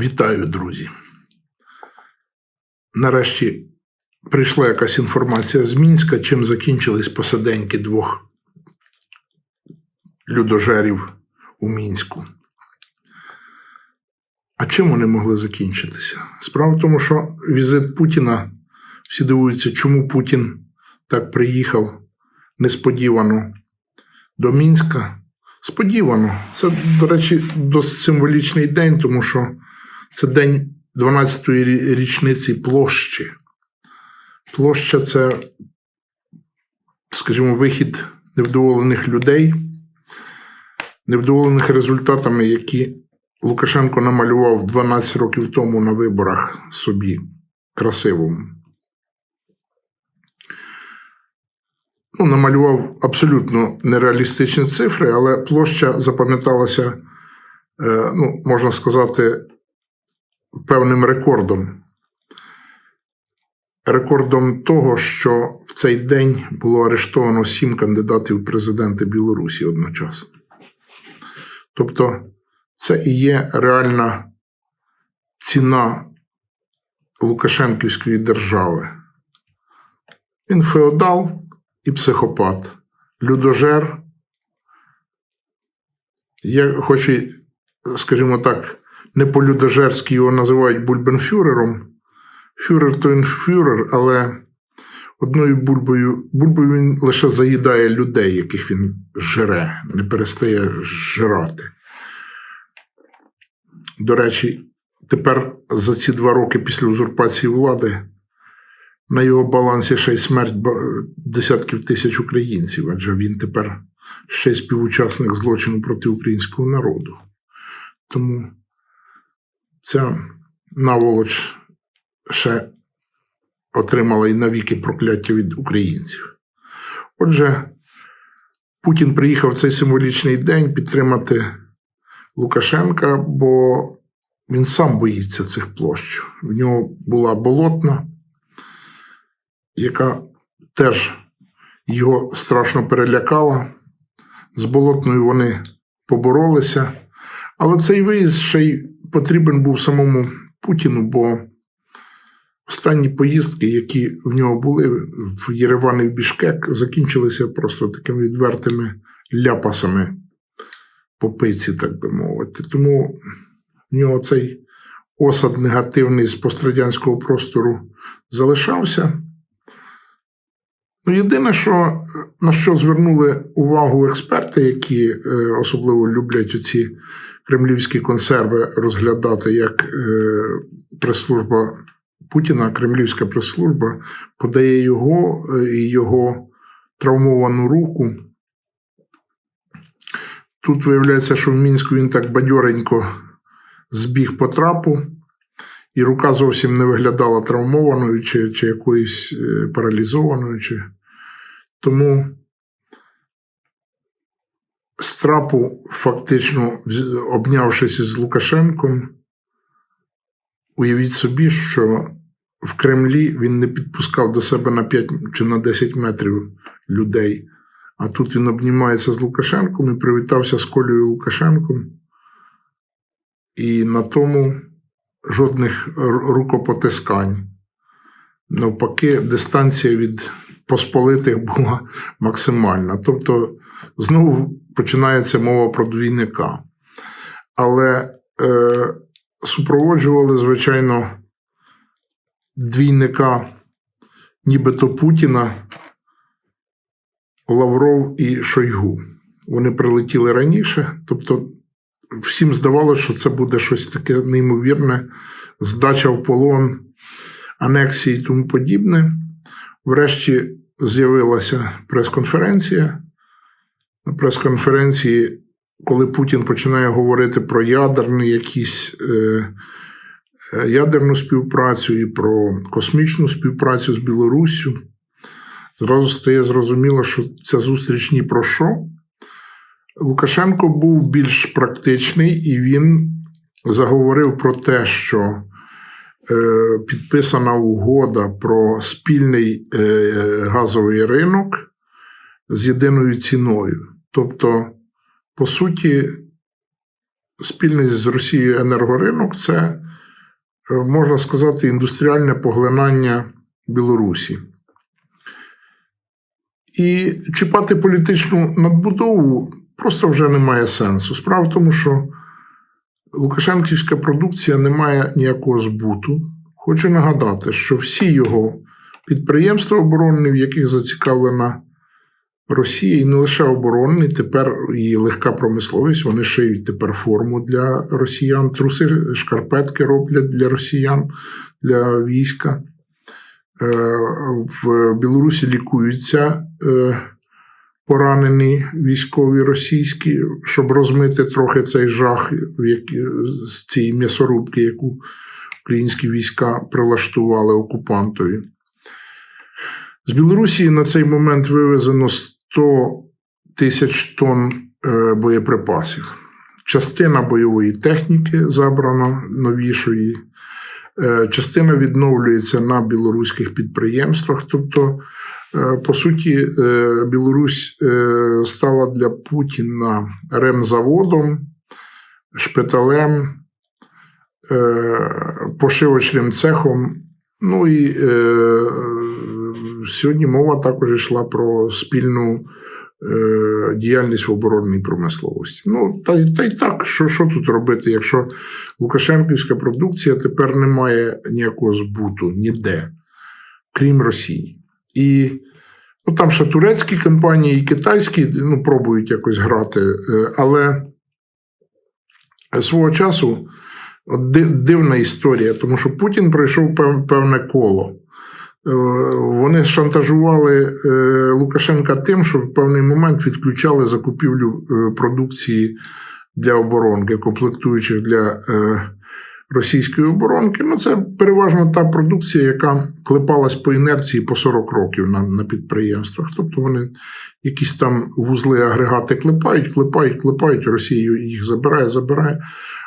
Вітаю, друзі. Нарешті прийшла якась інформація з Мінська, чим закінчились посаденьки двох людожерів у Мінську. А чим вони могли закінчитися? Справа в тому, що візит Путіна, всі дивуються, чому Путін так приїхав несподівано до Мінська. Сподівано. Це, до речі, досить символічний день, тому що це день 12-ї річниці площі. Площа це, скажімо, вихід невдоволених людей, невдоволених результатами, які Лукашенко намалював 12 років тому на виборах собі красивому. Ну, намалював абсолютно нереалістичні цифри, але площа запам'яталася, е, ну, можна сказати, певним рекордом. Рекордом того, що в цей день було арештовано сім кандидатів в президенти Білорусі одночасно. Тобто, це і є реальна ціна Лукашенківської держави. Він феодал і психопат, людожер. Я хоч і, скажімо так, не по-людожерськи його називають бульбенфюрером. Фюрер то він фюрер, але одною бульбою, бульбою він лише заїдає людей, яких він жре, не перестає жрати. До речі, тепер за ці два роки після узурпації влади на його балансі ще й смерть десятків тисяч українців, адже він тепер ще й співучасник злочину проти українського народу. Тому ця наволоч ще отримала і навіки прокляття від українців. Отже, Путін приїхав в цей символічний день підтримати Лукашенка, бо він сам боїться цих площ. В нього була болотна, яка теж його страшно перелякала. З болотною вони поборолися. Але цей виїзд ще й потрібен був самому Путіну, бо останні поїздки, які в нього були в Єреван і в Бішкек, закінчилися просто такими відвертими ляпасами по пиці, так би мовити. Тому в нього цей осад негативний з пострадянського простору залишався. Ну, єдине, що на що звернули увагу експерти, які е, особливо люблять оці кремлівські консерви розглядати як е, прес-служба Путіна, кремлівська прес-служба, подає його е, і його травмовану руку. Тут виявляється, що в Мінську він так бадьоренько збіг по трапу, і рука зовсім не виглядала травмованою чи, чи якоюсь е, паралізованою. Чи... Тому з трапу, фактично, обнявшись із Лукашенком, уявіть собі, що в Кремлі він не підпускав до себе на 5 чи на 10 метрів людей. А тут він обнімається з Лукашенком і привітався з Колею Лукашенком. І на тому жодних рукопотискань. Навпаки, дистанція від посполитих була максимальна. Тобто, знову починається мова про двійника. Але е, супроводжували, звичайно, двійника, нібито Путіна, Лавров і Шойгу. Вони прилетіли раніше, тобто всім здавалося, що це буде щось таке неймовірне, здача в полон, анексії і тому подібне. Врешті з'явилася прес-конференція. Прес-конференції, коли Путін починає говорити про ядерний якісь. Е, е, Ядерну співпрацю і про космічну співпрацю з Білоруссю. Зразу стає зрозуміло, що ця зустріч ні про що. Лукашенко був більш практичний, і він заговорив про те, що е, підписана угода про спільний газовий ринок з єдиною ціною. Тобто, по суті, спільний з Росією енергоринок це е, можна сказати, індустріальне поглинання Білорусі. І чіпати політичну надбудову просто вже немає сенсу. Справа в тому, що Лукашенківська продукція не має ніякого збуту. Хочу нагадати, що всі його підприємства оборонні, в яких зацікавлена Росія, і не лише оборонні, тепер і легка промисловість, вони шиють тепер форму для росіян, труси, шкарпетки роблять для росіян, для війська. Е, В Білорусі лікуються е, поранені військові російські, щоб розмити трохи цей жах з цієї м'ясорубки, яку українські війська прилаштували окупантові. З Білорусі на цей момент вивезено 100 тисяч тонн е, боєприпасів. Частина бойової техніки забрана новішої, е, частина відновлюється на білоруських підприємствах. Тобто, е, по суті, Білорусь стала для Путіна ремзаводом, шпиталем, пошивочним цехом. Ну і сьогодні мова також йшла про спільну е, діяльність в оборонній промисловості. Ну, та, й- та й так, що, що тут робити, якщо Лукашенківська продукція тепер не має ніякого збуту ніде, крім Росії. І ну, там ще турецькі компанії і китайські ну, пробують якось грати, е, але свого часу дивна історія, тому що Путін пройшов пев- певне коло. Е, Вони шантажували е, Лукашенка тим, що в певний момент відключали закупівлю е, продукції для оборонки, комплектуючих для російської оборонки. Ну, це переважно та продукція, яка клепалась по інерції по 40 років на, на підприємствах. Тобто вони якісь там вузли, агрегати клепають, клепають, клепають, Росія їх забирає, забирає.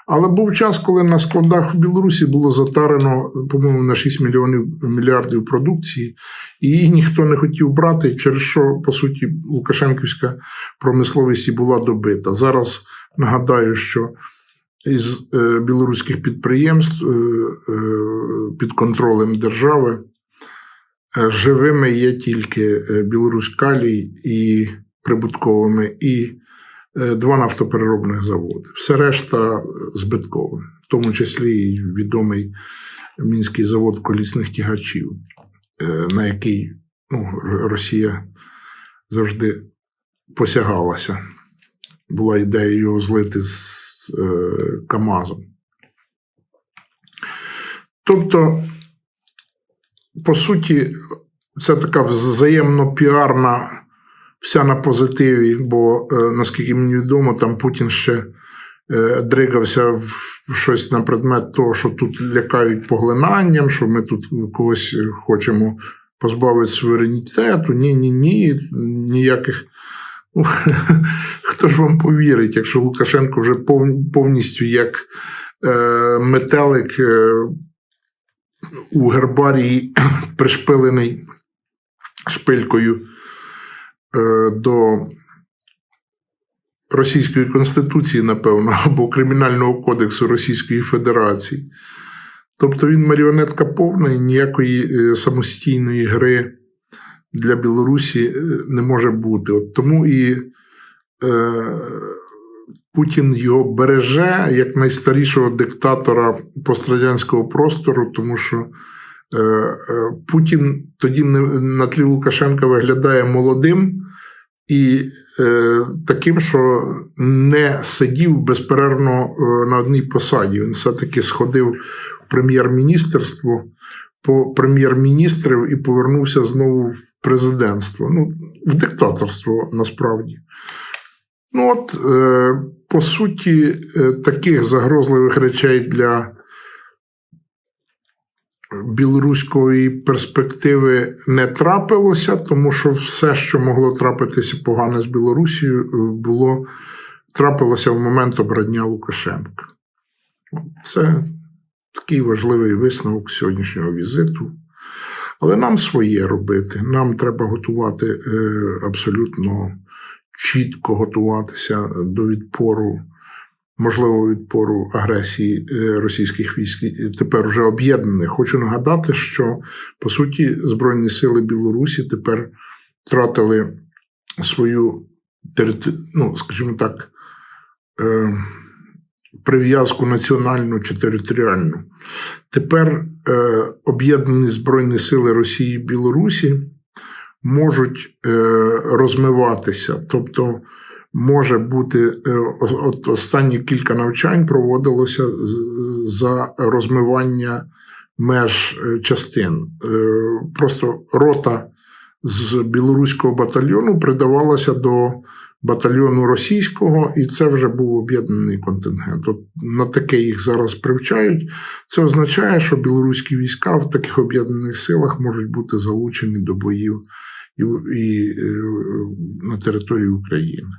Але був час, коли на складах в Білорусі було затарено, по-моєму, на 6 мільйонів мільярдів продукції, і її ніхто не хотів брати, через що, по суті, Лукашенківська промисловість і була добита. Зараз нагадаю, що із е, білоруських підприємств е, е, під контролем держави живими є тільки Білорусь Калій і прибутковими, і два нафтопереробних заводи. Все решта збиткове, в тому числі і відомий мінський завод колісних тягачів, на який ну, Росія завжди посягалася. Була ідея його злити з е, Камазом. Тобто, по суті, це така взаємно піарна, вся на позитиві, бо, е, наскільки мені відомо, там Путін ще е, дригався в щось на предмет того, що тут лякають поглинанням, що ми тут когось хочемо позбавити суверенітету. Ні, ні, ні, ніяких. Хто ж вам повірить, якщо Лукашенко вже повністю як е, метелик е, у гербарії пришпилений шпилькою е, до Російської Конституції, напевно, або Кримінального кодексу Російської Федерації. Тобто він маріонетка повна і ніякої самостійної гри для Білорусі е, не може бути. От тому і е, Путін його береже як найстарішого диктатора пострадянського простору, тому що е, е, Путін тоді не, на тлі Лукашенка виглядає молодим і е, таким, що не сидів безперервно е, на одній посаді. Він все-таки сходив в прем'єр-міністерство по прем'єр-міністрів і повернувся знову в президентство. Ну, в диктаторство насправді. Ну, от, е, по суті, е, таких загрозливих речей для білоруської перспективи не трапилося, тому що все, що могло трапитися погане з Білорусією, е, було трапилося в момент обрання Лукашенка. Це такий важливий висновок сьогоднішнього візиту. Але нам своє робити. Нам треба готувати е, абсолютно чітко готуватися до відпору можливого відпору агресії е, російських військ, і тепер вже об'єднаних. Хочу нагадати, що по суті Збройні сили Білорусі тепер втратили свою териту- ну, скажімо так, е, прив'язку національну чи територіальну. Тепер е, об'єднані Збройні Сили Росії і Білорусі можуть е, розмиватися. Тобто може бути е, от останні кілька навчань проводилося за розмивання меж е, частин. Е, Просто рота з білоруського батальйону придавалася до батальйону російського, і це вже був об'єднаний контингент. От на таке їх зараз привчають. Це означає, що білоруські війська в таких об'єднаних силах можуть бути залучені до боїв і, і е, на території України.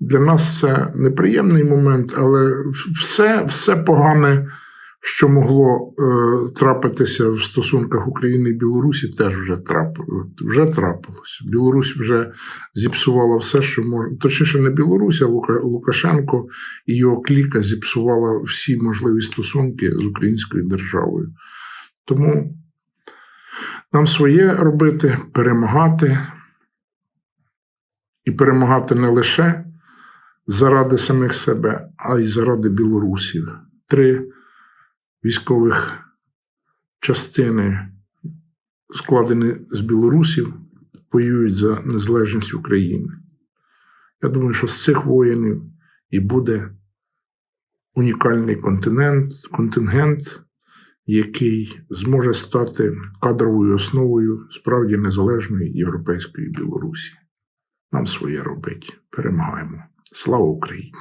Для нас це неприємний момент, але все, все погане, що могло е, трапитися в стосунках України і Білорусі, теж вже трапило. Вже трапилося. Білорусь вже зіпсувала все, що може. Точніше, не Білорусь, а Лука, Лукашенко і його кліка зіпсувала всі можливі стосунки з українською державою. Тому нам своє робити, перемагати. І перемагати не лише заради самих себе, а й заради білорусів. Три військових частини, складені з білорусів, воюють за незалежність України. Я думаю, що з цих воїнів і буде унікальний континент, контингент, який зможе стати кадровою основою справді незалежної європейської Білорусі. Нам своє робить. Перемагаємо. Слава Україні!